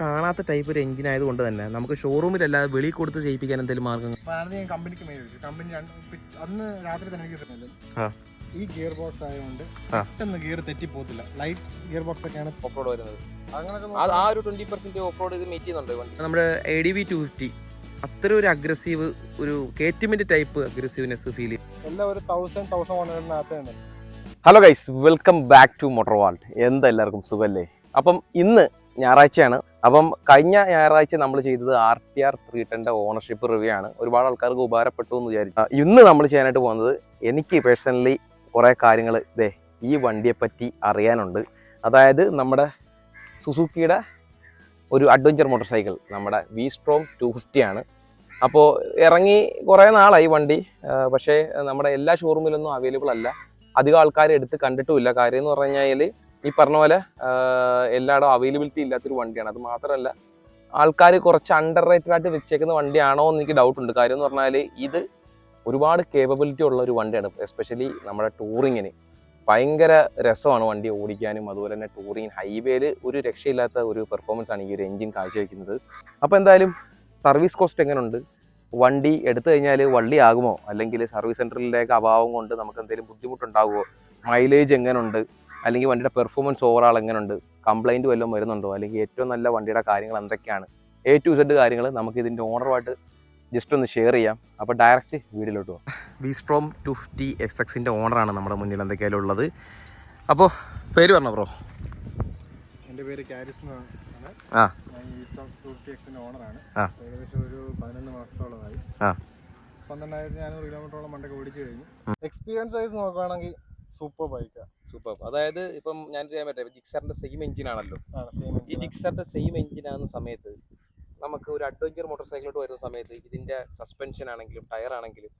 കാണാത്ത ടൈപ്പ് ഒരു എഞ്ചിൻ ആയതുകൊണ്ട് തന്നെ നമുക്ക് ഷോറൂമിലല്ലാതെ വെളി കൊടുത്ത് ചെയ്യിപ്പിക്കാൻ എന്തെങ്കിലും മാർഗം ഞാൻ കമ്പനിക്ക് മെയിൽ കമ്പനി അന്ന് രാത്രി തന്നെ എനിക്ക് ഈ ഗിയർ ബോക്സ് ആയതുകൊണ്ട്. പെട്ടെന്ന് ഗിയർ തെറ്റി പോകത്തില്ല. ലൈറ്റ് ഗിയർ ബോക്സ് ഒക്കെയാണ് ഓഫ്റോഡ് വരുന്നത്. അങ്ങനെ ആ ഒരു ട്വന്റി പെർസെന്റ് ഓഫ് റോഡ് ഇത് മീറ്റ് ചെയ്യുന്നുണ്ട് നമ്മുടെ A D V two fifty അത്ര ഒരു അഗ്രസീവ് ഒരു കേറ്റുമെന്റ് ടൈപ്പ് അഗ്രസീവ്നെസ് ഫീൽ ചെയ്യും. എല്ലാം ഒരു thousand thousand hello guys welcome back to motor world എന്താ എല്ലാവർക്കും സുഖല്ലേ? അപ്പം ഇന്ന് ഞായറാഴ്ചയാണ്. അപ്പം കഴിഞ്ഞ ഞായറാഴ്ച നമ്മൾ ചെയ്തത് ആർ ടി ആർ ത്രീ ടെന്റെ ഓണർഷിപ്പ് റിവ്യൂ ആണ്. ഒരുപാട് ആൾക്കാർക്ക് ഉപകാരപ്പെട്ടു എന്ന് വിചാരിച്ചു. ഇന്ന് നമ്മൾ ചെയ്യാനായിട്ട് പോകുന്നത് എനിക്ക് പേഴ്സണലി കുറേ കാര്യങ്ങൾ ഇതേ ഈ വണ്ടിയെ പറ്റി അറിയാനുണ്ട്. അതായത് നമ്മുടെ സുസുക്കിയുടെ ഒരു അഡ്വഞ്ചർ മോട്ടോർ സൈക്കിൾ നമ്മുടെ വി സ്ട്രോം ടു ഫിഫ്റ്റി ആണ്. അപ്പോൾ ഇറങ്ങി കുറേ നാളായി വണ്ടി. പക്ഷേ നമ്മുടെ എല്ലാ ഷോറൂമിലൊന്നും അവൈലബിൾ അല്ല. അധികം ആൾക്കാർ എടുത്ത് കണ്ടിട്ടുമില്ല കാര്യം എന്ന് പറഞ്ഞു കഴിഞ്ഞാൽ ഈ പറഞ്ഞ പോലെ എല്ലായിടും അവൈലബിലിറ്റി ഇല്ലാത്തൊരു വണ്ടിയാണ്. അത് മാത്രമല്ല ആൾക്കാർ കുറച്ച് അണ്ടർ റേറ്റഡ് ആയിട്ട് വെച്ചേക്കുന്ന വണ്ടിയാണോ എന്ന് എനിക്ക് ഡൗട്ട് ഉണ്ട്. കാര്യം എന്ന് പറഞ്ഞാൽ ഇത് ഒരുപാട് കേപ്പബിലിറ്റി ഉള്ള ഒരു വണ്ടിയാണ്. എസ്പെഷ്യലി നമ്മുടെ ടൂറിങ്ങിന് ഭയങ്കര രസമാണ് വണ്ടി ഓടിക്കാനും അതുപോലെ തന്നെ ടൂറിങ് ഹൈവേയിൽ ഒരു രക്ഷയില്ലാത്ത ഒരു പെർഫോമൻസ് ആണ് ഈ ഒരു എഞ്ചിൻ കാഴ്ചവെക്കുന്നത്. അപ്പോൾ എന്തായാലും സർവീസ് കോസ്റ്റ് എങ്ങനെയുണ്ട് വണ്ടി എടുത്തു കഴിഞ്ഞാൽ വള്ളി ആകുമോ? അല്ലെങ്കിൽ സർവീസ് സെന്ററിലേക്ക് അഭാവം കൊണ്ട് നമുക്ക് എന്തെങ്കിലും ബുദ്ധിമുട്ടുണ്ടാകുമോ? മൈലേജ് എങ്ങനെയുണ്ട് അല്ലെങ്കിൽ വണ്ടിയുടെ പെർഫോമൻസ് ഓവറാൾ എങ്ങനെയുണ്ട് കംപ്ലൈന്റ് വല്ലതും വരുന്നുണ്ടോ? അല്ലെങ്കിൽ ഏറ്റവും നല്ല വണ്ടിയുടെ കാര്യങ്ങൾ എന്തൊക്കെയാണ്? എ ടു സെഡ് കാര്യങ്ങൾ നമുക്ക് ഇതിന്റെ ഓണറുമായിട്ട് ജസ്റ്റ് ഒന്ന് ഷെയർ ചെയ്യാം. അപ്പോൾ ഡയറക്റ്റ് വീഡിയോയിലോട്ട് പോകാം V Strom two fifty X എക്സിന്റെ ഓണറാണ് നമ്മുടെ മുന്നിൽ എന്തൊക്കെയാലും ഉള്ളത് അപ്പോൾ പേര് പറഞ്ഞോ ബ്രോ എന്റെ പേര് കാരിസ് എന്നാണ്. ആ. ഓണറാണ് ആ. ഏകദേശം ഒരു പതിനൊന്ന് മാസത്തോളമായി. ആ. പന്ത്രണ്ടായിരത്തി നാനൂറ് കിലോമീറ്ററോളം മണ്ടൊക്കെ ഓടിച്ചു കഴിഞ്ഞു. എക്സ്പീരിയൻസ് വൈസ് നോക്കുകയാണെങ്കിൽ സൂപ്പർ ബൈക്കാണ് സൂപ്പർ. അതായത് ഇപ്പം ഞാൻ ചെയ്യാൻ പറ്റേ ജിക്സറിന്റെ സെയിം എഞ്ചിൻ ആണല്ലോ. ഈ ജിക്സറിന്റെ സെയിം എഞ്ചിൻ ആകുന്ന സമയത്ത് നമുക്ക് ഒരു അഡ്വഞ്ചർ മോട്ടോർ സൈക്കിളോട്ട് വരുന്ന സമയത്ത് ഇതിന്റെ സസ്പെൻഷൻ ആണെങ്കിലും ടയർ ആണെങ്കിലും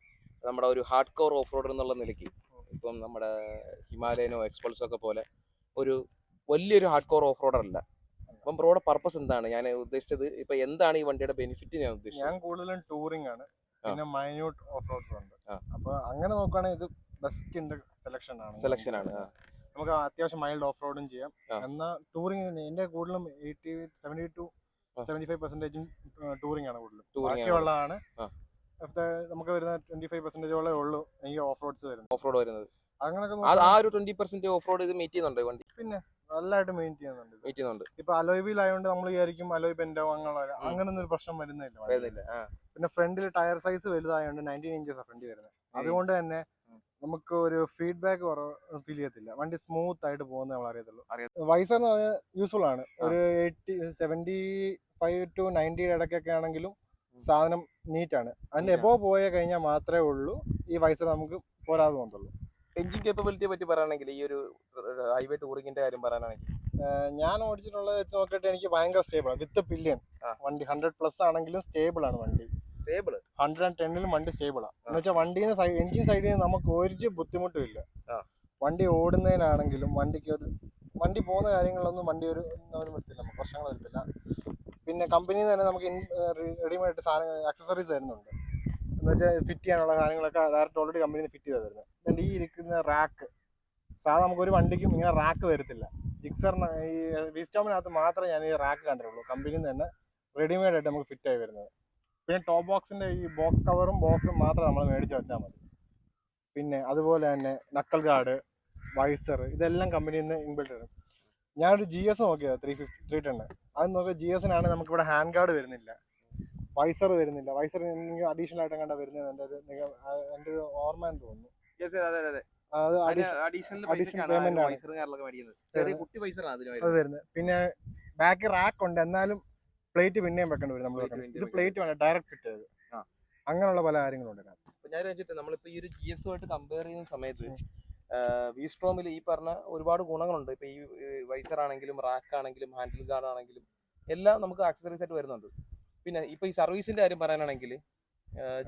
നമ്മുടെ ഒരു ഹാർഡ് കോർ ഓഫ് റോഡർ എന്നുള്ള നിലയ്ക്ക് ഇപ്പം നമ്മുടെ ഹിമാലയനോ എക്സ്പൾസോ ഒക്കെ പോലെ ഒരു വലിയൊരു ഹാർഡ് കോർ ഓഫ് റോഡർ അല്ല. അപ്പം ബ്രോയുടെ പർപ്പസ് എന്താണ്? ഞാൻ ഉദ്ദേശിച്ചത് ഇപ്പൊ എന്താണ് ഈ വണ്ടിയുടെ ബെനിഫിറ്റ് ഞാൻ ഉദ്ദേശിച്ചത്? ഞാൻ കൂടുതലും ടൂറിംഗ് ആണ്. പിന്നെ മൈന്യൂട്ട് ഓഫ് റോഡ്സ് ഉണ്ട്. അപ്പൊ അങ്ങനെ നോക്കുകയാണെങ്കിൽ ഇത് ബെസ്റ്റ് സെലക്ഷൻ ആണ്. സെലക്ഷൻ ആണ് നമുക്ക് അത്യാവശ്യം മൈൽഡ് ഓഫ് റോഡും ചെയ്യാം. എന്നാൽ ടൂറിംഗ് എന്റെ കൂടുതലും eighty seventy two. Seventy five പെർസെന്റേജും touring ആണ് കൂടുതലും. ബാക്കിയുള്ളതാണ്. നമുക്ക് വരുന്ന ട്വന്റി ഫൈവ് പെർസെന്റേജോളേ ഉള്ളൂ എനിക്ക് ഓഫ് റോഡ്സ് വരുന്നത്. ഓഫ് റോഡ് വരുന്നത്. അങ്ങനെയൊക്കെ ആ ഒരു ട്വന്റി പെർസെന്റ് ഓഫ് റോഡ് ഇത് മീറ്റ് ചെയ്യുന്നുണ്ട് പിന്നെ നല്ലതായിട്ട് മെയിൻ ചെയ്യുന്നുണ്ട്. മീറ്റ് ചെയ്യുന്നുണ്ട്. ഇപ്പൊ അലോയ് വീൽ ആയതുകൊണ്ട് നമ്മൾ വിചാരിക്കും അലോയ് ബെൻഡോ അങ്ങനെ ഉം. അങ്ങനൊന്നും ഒരു പ്രശ്നം വരുന്നില്ല വരുന്നില്ല പിന്നെ ഫ്രണ്ടിൽ ടയർ സൈസ് വലുതായതുകൊണ്ട് നയന്റീൻ ഇഞ്ചസ് വരുന്നത്. അതുകൊണ്ട് തന്നെ. നമുക്ക് ഒരു ഫീഡ്ബാക്ക് ഫീൽ ചെയ്യത്തില്ല. വണ്ടി സ്മൂത്ത് ആയിട്ട് പോകുന്ന നമ്മൾ അറിയത്തുള്ളൂ. അറിയ- വൈസർ എന്ന് പറഞ്ഞാൽ യൂസ്ഫുൾ ആണ്. ഒരു എയ്റ്റി സെവന്റി ഫൈവ് ടു നയന്റിയുടെ ഇടയ്ക്കൊക്കെ ആണെങ്കിലും സാധനം നീറ്റാണ് ആണ്. അതിന്റെ എബോ പോയ കഴിഞ്ഞാൽ മാത്രമേ ഉള്ളൂ. ഈ വൈസർ നമുക്ക് പോരാതെ പോകത്തുള്ളൂ. എഞ്ചിൻ കേപ്പബിലിറ്റിയെ പറ്റി പറയുകയാണെങ്കിൽ ഈ ഒരു ഹൈവേ ടൂറിങ്ങിന്റെ കാര്യം പറയാനാണെങ്കിൽ. ഞാൻ ഓടിച്ചിട്ടുള്ളത് വെച്ച് നോക്കിയിട്ട് എനിക്ക് ഭയങ്കര സ്റ്റേബിൾ ആണ്. വിത്ത് പില്യൻ വണ്ടി ഹൺഡ്രഡ് പ്ലസ് ആണെങ്കിലും സ്റ്റേബിൾ ആണ് വണ്ടി. സ്റ്റേബിൾ ഹൺഡ്രഡ് ആൻഡ് ടെന്നിലും വണ്ടി സ്റ്റേബിൾ ആണ് എന്ന് വെച്ചാൽ വണ്ടിയിൽ നിന്ന് എഞ്ചിൻ സൈഡിൽ നിന്ന് നമുക്ക് ഒരു ബുദ്ധിമുട്ടും ഇല്ല. വണ്ടി ഓടുന്നതിനാണെങ്കിലും വണ്ടിക്ക് ഒരു വണ്ടി പോകുന്ന കാര്യങ്ങളൊന്നും വണ്ടി ഒരു വരുത്തില്ല. നമുക്ക് പ്രശ്നങ്ങൾ വരത്തില്ല. പിന്നെ കമ്പനിയിൽ തന്നെ നമുക്ക് റെഡിമെയ്ഡ് സാധനങ്ങൾ അക്സസറീസ് തരുന്നുണ്ട്. എന്ന് വെച്ചാൽ ഫിറ്റ് ചെയ്യാനുള്ള സാധനങ്ങളൊക്കെ ഡയറക്റ്റ് ഓൾറെഡി കമ്പനിയിൽ ഫിറ്റ് ചെയ്ത് തരുന്നത് എന്നിട്ട് ഈ ഇരിക്കുന്ന റാക്ക് സാധാരണ നമുക്കൊരു വണ്ടിക്കും ഇങ്ങനെ റാക്ക് വരത്തില്ല. ജിക്സറിന് ഈ വിസ്റ്റോമിനകത്ത് മാത്രമേ ഞാൻ ഈ റാക്ക് കണ്ടിട്ടുള്ളൂ. കമ്പനിയിൽ നിന്ന് തന്നെ റെഡിമെയ്ഡ് ആയിട്ട് നമുക്ക് ഫിറ്റ് ആയി വരുന്നത്. പിന്നെ ടോപ്പ് ബോക്സിന്റെ ഈ ബോക്സ് കവറും ബോക്സും മാത്രം നമ്മൾ മേടിച്ച് വെച്ചാൽ മതി. പിന്നെ അതുപോലെ തന്നെ നക്കൽ ഗാർഡ് വൈസർ ഇതെല്ലാം കമ്പനിയിൽ നിന്ന് ഇൻബിൽഡ് ഇടും. ഞാനൊരു ജി എസ് നോക്കിയത് ത്രീ ഫിഫ്റ്റി ത്രീ ടെണ് അത് നോക്കിയാൽ ജി എസിനാണ് നമുക്കിവിടെ ഹാൻഡ് ഗാർഡ് വരുന്നില്ല. വൈസർ വരുന്നില്ല. വൈസർ അഡീഷണൽ ആയിട്ട് കണ്ട വരുന്നത് എന്റെ ഒരു എന്റെ ഒരു ഓർമ്മ എന്ന് തോന്നുന്നു. അത് വരുന്നത്. പിന്നെ ബാക്ക് റാക്ക് ഉണ്ട്. എന്നാലും പ്ലേറ്റ് പിന്നെയും വെക്കേണ്ടി വരും നമ്മൾ ഇത് പ്ലേറ്റ് വേണ്ട ഡയറക്റ്റ് ഫിറ്റ് ചെയ്ത് അങ്ങനെയുള്ള പല കാര്യങ്ങളുണ്ട് ഞാൻ വെച്ചിട്ട് നമ്മളിപ്പോ ഈ ഒരു ജി എസ് ആയിട്ട് കമ്പയർ ചെയ്യുന്ന സമയത്ത് വി സ്ട്രോമിൽ ഈ പറഞ്ഞ ഒരുപാട് ഗുണങ്ങളുണ്ട്. ഇപ്പൊ ഈ വൈസർ ആണെങ്കിലും റാക്ക് ആണെങ്കിലും ഹാൻഡിൽ ഗാർഡ് ആണെങ്കിലും എല്ലാം നമുക്ക് ആക്സസറീസ് ആയിട്ട് വരുന്നുണ്ട്. പിന്നെ ഇപ്പൊ ഈ സർവീസിന്റെ കാര്യം പറയാനാണെങ്കിൽ